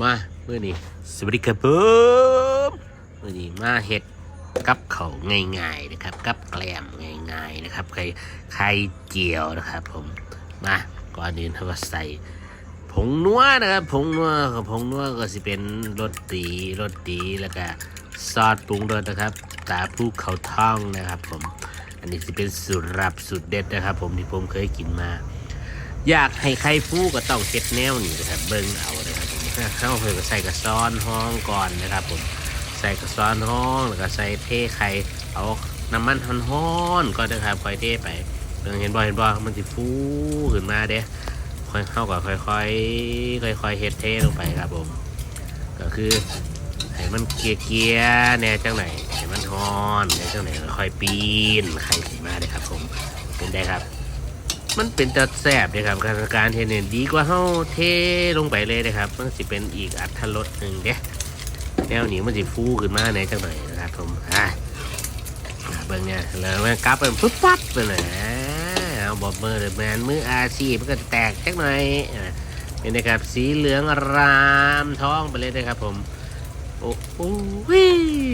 มาเมื่อนี้สวัสดีครับผมเมื่อนี้มาเห็ดกับเขาวง่ายๆนะครับกับแกล้มง่ายๆนะครับไข่ไข่เจียวนะครับผมมาก่อนอื่นเขาก็ใส่ผงนัวนะครับผงนัวกับผงนัวก็สิเป็นรสดีรสดีแล้วก็ซอสปรุงรสนะครับ ตาผู้เขาท่องนะครับผมอันนี้สิเป็นสูตรลับสูตรเด็ดนะครับ ผมที่ผมเคยกินมา อยากให้ไข่ฟูก็ต้องเก็ดแนวนี่นะครับเบิ้งเอานะครับผม เข้าเพื่อใส่กระซ้อนห้องก่อนนะครับผมใส่กระซ้อนห้องแล้วก็ใส่เทไข่เอาน้ำมันฮ้อนๆก็นะครับค่อยเทไปเบิ่งเห็นบ่เห็นบ่มันสิฟูขึ้นมาเด้ค่อยเข้าก็ค่อยๆค่อยๆเฮ็ดเทลงไปครับผม ก็คือให้มันเกลียๆแน่จังไหนให้มันฮ้อนแน่จังไหนค่อยปีนไข่ขึ้นมาเลยครับผมเป็นได้ครับ มันเป็นจะแสบเลยครับการการเทเนี่ยดีกว่าเฮาเทลงไปเลยนะครับ มันสิเป็นอีกอัตรสหนึ่งเด้แนวนี้มันสิฟูขึ้นมาในจังหน่อยนะครับผมอ่าเบิ่งเนี่ยแล้วมันกลับไปปุ๊บปั๊บไปเลยเอาบอบมือเลยแมนมืออาชีพมันก็แตกจักหน่อยอ่าเป็นนะครับสีเหลืองรามท้องไปเลยนะครับผมโอ้โห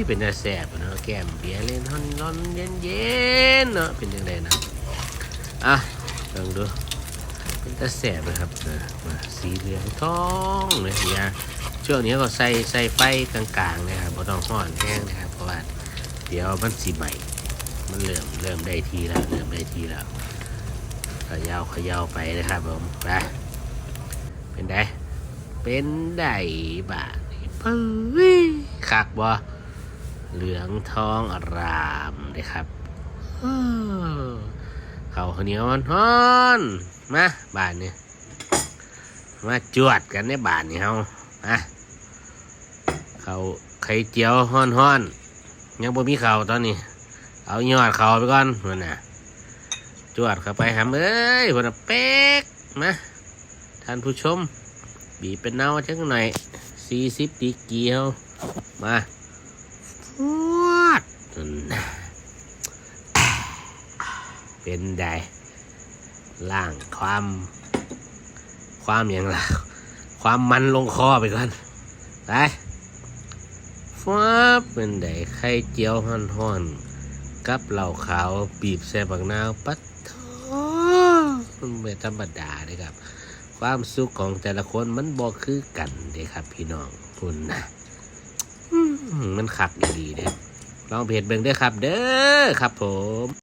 เป็นจะแสบเนาะแก้มเบียร์เล่นฮอนร้อนเย็นๆเนาะเป็นยังไงนะอะ ลองดูเป็นตะแสบนะครับมาสีเหลืองทองเลยเนี่ยช่วงนี้ก็ใส่ใส่ไฟกลางๆนะครับไม่ต้องห้อนแห้งนะครับ เพราะว่าเดี๋ยวมันสีใหม่ มันเริ่มเริ่มได้ทีแล้วเริ่มได้ทีแล้วเขยาเขย่าไปนะครับผมไปเป็นไดเป็นไดบานี่ปื้ยคักบ่เหลืองทองอารามนะครับ เขาข้าวเหนียวฮ้อนมาบานนี่มาจวดกันในบานนี่เฮามาเขาไข่เจียวฮ้อนยังบ่มีเขาวตอนนี้ เอายอดเขาวไปก่อนเพื่อนน่ะจวดเข้าไปหำเอ้ยเพื่อนเป๊กมาท่านผู้ชม บีเป็นเน่าจังหน่อยสี่สิบดีเกียวมาฟวดนั่นน่ะ เป็นใดล่างความ ความอย่างละความมันลงคอไปก่อนไปฟ้าเป็นใดไข่เจียวห่อนๆกับเหล่าขาวบีบใส่บักนาวปัดทมันไม่ธรรมดาเลยครับ ความสุขของแต่ละคนมันบอกคือกันเด้ครับ พี่น้องคุณนะมันขักดีๆเด้ลองเพจเบิ่งด้อครับ เด้อครับผม